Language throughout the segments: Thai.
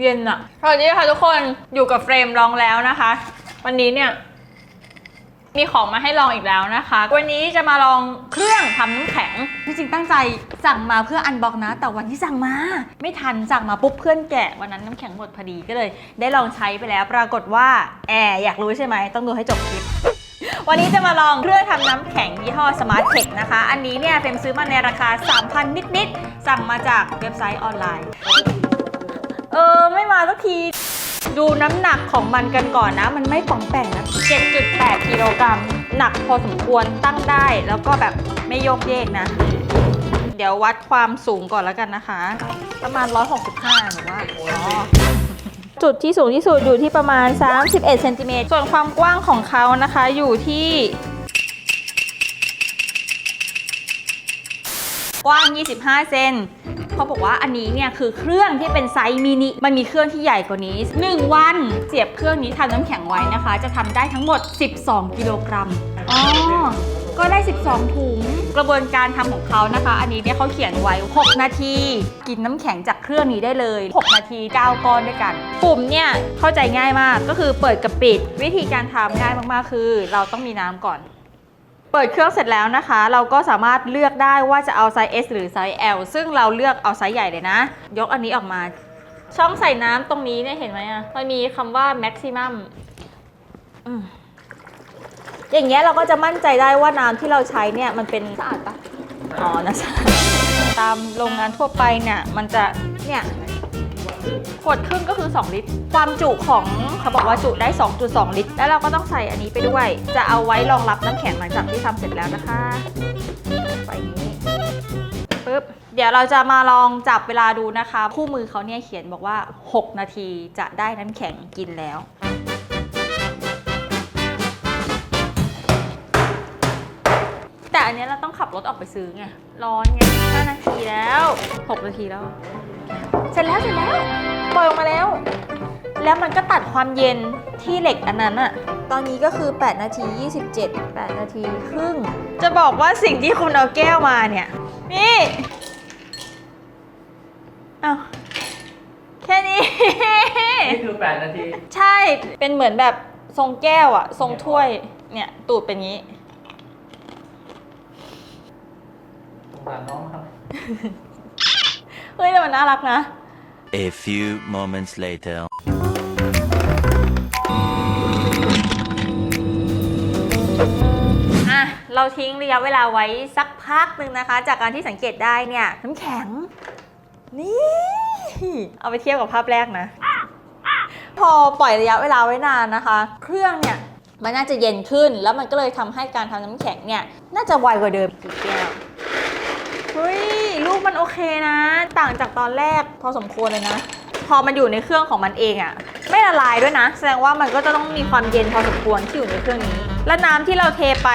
เย็นอะสวัสดีค่ะทุกคนอยู่กับเฟรมลองแล้วนะคะ วันนี้เนี่ย มีของมาให้ลองอีกแล้วนะคะ วันนี้จะมาลองเครื่องทำน้ำแข็งจริงตั้งใจสั่งมาเพื่ออันบอกนะ แต่วันที่สั่งมา ไม่ทันสั่งมาปุ๊บเพื่อนแกะวันนั้นน้ำแข็งหมดพอดีก็เลย ได้ลองใช้ไปแล้ว ปรากฏว่าแอร์อยากรู้ใช่ไหมต้องดูให้จบคลิปวันนี้จะมาลองเครื่องทำน้ำแข็งยี่ห้อ Smart Tech นะคะ อันนี้เนี่ยเฟรมซื้อมาในราคา 3,000 นิด ๆ สั่งมาจากเว็บไซต์ออนไลน์ ดูน้ำหนักของมันกันก่อนนะ มันไม่ป่องแป่งนะ 7.8 กิโลกรัม หนักพอสมควรตั้งได้แล้วก็แบบไม่โยกเยกนะ เดี๋ยววัดความสูงก่อนแล้วกันนะคะ ประมาณ 165หรือว่าอ๋อจุดที่สูงที่สุดอยู่ที่ประมาณ 31เซนติเมตรส่วนความกว้างของเขานะคะอยู่ที่ กว้าง 25 เซน เขาบอกว่าอันนี้เนี่ยคือเครื่องที่เป็นไซส์มินิ มันมีเครื่องที่ใหญ่กว่านี้ 1 วันเสียบเครื่องนี้ทำน้ำแข็งไว้นะคะ จะทำได้ทั้งหมด 12 กิโลกรัมอ๋อก็ได้ 12 ถุง กระบวนการทำของเขานะคะ อันนี้เนี่ยเขาเขียนไว้ 6 นาที กินน้ำแข็งจากเครื่องนี้ได้เลย 6 นาที 9 ก้อนด้วยกัน ปุ่มเนี่ยเข้าใจง่ายมาก ก็คือเปิดกับปิด วิธีการทำง่ายมากๆ คือ เราต้องมีน้ำก่อน เปิดเครื่องเสร็จแล้วนะคะ เราก็สามารถเลือกได้ว่าจะเอาไซส์ S หรือไซส์ L ซึ่งเราเลือกเอาไซส์ใหญ่เลยนะ ยกอันนี้ออกมา ช่องใส่น้ำตรงนี้เนี่ยเห็นไหมอะมันมีคำว่า maximum อืมอย่างเงี้ยเราก็จะมั่นใจได้ว่าน้ำที่เราใช้เนี่ยมันเป็นสะอาดปะอ๋อนะสะอาดตามโรงงานทั่วไปเนี่ยมันจะเนี่ย ขวดครึ่งก็คือ 2 ลิตร ความจุของเขาบอกว่าจุได้ 2.2 ลิตร แล้วเราก็ต้องใส่อันนี้ไปด้วย จะเอาไว้รองรับน้ำแข็งหลังจากที่ทำเสร็จแล้วนะคะไปนี้ปึ๊บเดี๋ยวเราจะมาลองจับเวลาดูนะคะ คู่มือเขาเนี่ยเขียนบอกว่า 6 นาทีจะได้น้ำแข็งกินแล้วแต่อันนี้เราต้องขับรถออกไปซื้อไง ร้อนไง5นาทีแล้ว 6 นาทีแล้ว เสร็จแล้วเสร็จแล้วปล่อยออกมาแล้ว แล้วมันก็ตัดความเย็นที่เหล็กอันนั้นอะตอนนี้ก็คือ 8 นาที 27 8 นาทีครึ่ง จะบอกว่าสิ่งที่คุณเอาแก้วมาเนี่ย นี่อ้าวแค่นี้ นี่คือ 8 นาที ใช่เป็นเหมือนแบบทรงแก้วอะทรงถ้วยเนี่ยตูดเป็นงี้ สงสารน้องครับ เฮ้ยแต่มันน่ารักนะ A few moments later. อะเราทิ้งระยะเวลาไว้สักพักหนึ่งนะคะ จากการที่สังเกตได้เนี่ยน้ำแข็ง นี่ เอาไปเทียบกับภาพแรกนะ พอปล่อยระยะเวลาไว้นานนะคะ เครื่องเนี่ยมันน่าจะเย็นขึ้น แล้วมันก็เลยทำให้การทำน้ำแข็งเนี่ย น่าจะไวกว่าเดิมกี่แก้วเฮ้ย ลูกมันโอเคนะ ต่างจากตอนแรกพอสมควรเลยนะ พอมันอยู่ในเครื่องของมันเองอะไม่ละลายด้วยนะ แสดงว่ามันก็จะต้องมีความเย็นพอสมควรที่อยู่ในเครื่องนี้ และน้ำที่เราเทไป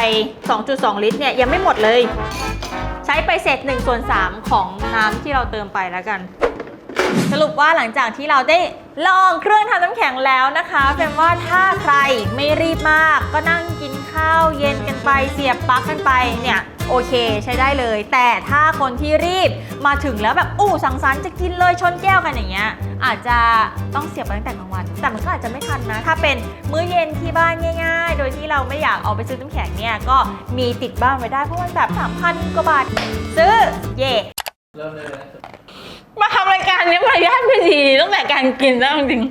2.2 ลิตรเนี่ยยังไม่หมดเลย ใช้ไปเศษ1ส่วน3ของน้ำที่เราเติมไปแล้วกัน สรุปว่าหลังจากที่เราได้ลองเครื่องทำน้ำแข็งแล้วนะคะเป็นว่าถ้าใครไม่รีบมาก ก็นั่งกินข้าวเย็นกันไปเสียบปลั๊กกันไปเนี่ย โอเคใช้ได้เลย แต่ถ้าคนที่รีบมาถึงแล้วแบบอู้สังสรรค์จะกินเลยชนแก้วกันอย่างเงี้ยอาจจะต้องเสียบไปตั้งแต่กลางวัน แต่มันก็อาจจะไม่ทันนะ ถ้าเป็นมื้อเย็นที่บ้านง่าย ๆ โดยที่เราไม่อยากออกไปซื้อน้ำแข็งเนี่ยก็มีติดบ้านไว้ได้เพราะมันแบบ3,000กว่าบาทซื้อเย่เริ่มเลยนะมาทำรายการนี้มารยาทไม่ดีตั้งแต่การกินแล้วจริง